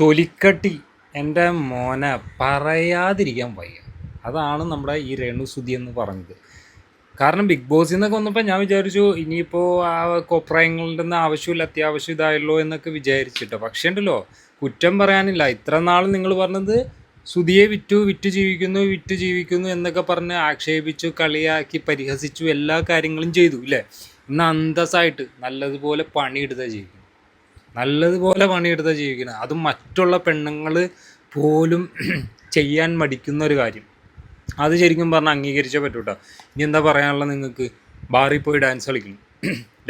തൊലിക്കട്ടി. എന്റെ മോനെ പറയാതിരിക്കാൻ വയ്യ. അതാണ് നമ്മുടെ ഈ രേണുസുതി എന്ന് പറഞ്ഞത്. കാരണം ബിഗ് ബോസിൽ നിന്നൊക്കെ വന്നപ്പോൾ ഞാൻ വിചാരിച്ചു ഇനിയിപ്പോൾ ആ കോപ്രായങ്ങളുടെ നിന്ന് ആവശ്യമില്ല അത്യാവശ്യം ഇതായല്ലോ എന്നൊക്കെ വിചാരിച്ചിട്ടോ. പക്ഷേ ഉണ്ടല്ലോ കുറ്റം പറയാനില്ല. ഇത്ര നാൾ നിങ്ങൾ പറഞ്ഞത് സുതിയെ വിറ്റു വിറ്റ് ജീവിക്കുന്നു വിറ്റ് ജീവിക്കുന്നു എന്നൊക്കെ പറഞ്ഞ് ആക്ഷേപിച്ചു കളിയാക്കി പരിഹസിച്ചു എല്ലാ കാര്യങ്ങളും ചെയ്തു ഇല്ലേ? ഇന്ന് അന്തസ്സായിട്ട് നല്ലതുപോലെ പണിയെടുത്താൽ ജീവിക്കുന്നു നല്ലതുപോലെ പണിയെടുത്ത ജീവിക്കുന്നത് അതും മറ്റുള്ള പെണ്ണുങ്ങൾ പോലും ചെയ്യാൻ മടിക്കുന്ന ഒരു കാര്യം. അത് ശരിക്കും പറഞ്ഞാൽ അംഗീകരിച്ചേ പറ്റൂ കേട്ടോ ഇനി എന്താ പറയാനുള്ളത് നിങ്ങൾക്ക്? ബാറിൽ പോയി ഡാൻസ് കളിക്കണം.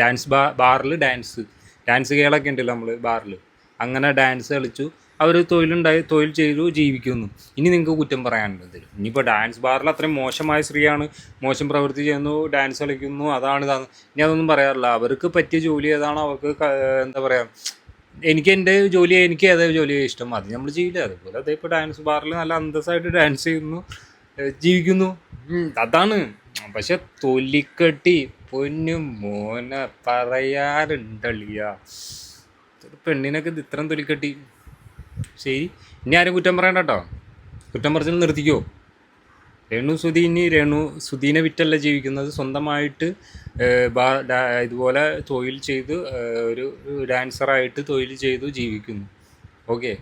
ഡാൻസ് ബാ ബാറിൽ ഡാൻസ്. ഡാൻസ് കേളൊക്കെ ഉണ്ടല്ലോ നമ്മൾ ബാറിൽ അങ്ങനെ ഡാൻസ് കളിച്ചു. അവർ തൊഴിലുണ്ടായി തൊഴിൽ ചെയ്തു ജീവിക്കുന്നു. ഇനി നിങ്ങൾക്ക് കുറ്റം പറയാനുള്ളത്. ഇനിയിപ്പോൾ ഡാൻസ് ബാറിൽ അത്രയും മോശമായ സ്ത്രീയാണ് മോശം പ്രവൃത്തി ചെയ്യുന്നു ഡാൻസ് കളിക്കുന്നു അതാണ് ഇതാണ്. ഇനി അതൊന്നും പറയാറില്ല. അവർക്ക് പറ്റിയ ജോലി ഏതാണ്? അവർക്ക് എന്താ പറയുക എനിക്ക് എന്റെ ജോലി എനിക്ക് ഏതാ ജോലി ഇഷ്ടം? അത് നമ്മൾ ചെയ്യില്ല. അതുപോലെ അതേ ഇപ്പോൾ ഡാൻസ് ബാറിൽ നല്ല അന്തസ്സായിട്ട് ഡാൻസ് ചെയ്യുന്നു ജീവിക്കുന്നു. അതാണ്. പക്ഷെ തൊലിക്കട്ടി പൊന്നു മോനെ പറയാറുണ്ടളിയ. പെണ്ണിനൊക്കെ ഇത് ഇത്രയും തൊലിക്കട്ടി. ശരി. ഇനി ആരും കുറ്റം പറയണ്ട കേട്ടോ. കുറ്റം പറച്ചിൽ നിർത്തിക്കോ. രേണു സുധി ഇനി രേണു സുധീനെ വിറ്റല്ല ജീവിക്കുന്നത്. സ്വന്തമായിട്ട് ഇതുപോലെ തൊഴിൽ ചെയ്ത് ഒരു ഡാൻസറായിട്ട് തൊഴിൽ ചെയ്തു ജീവിക്കുന്നു. ഓക്കെ.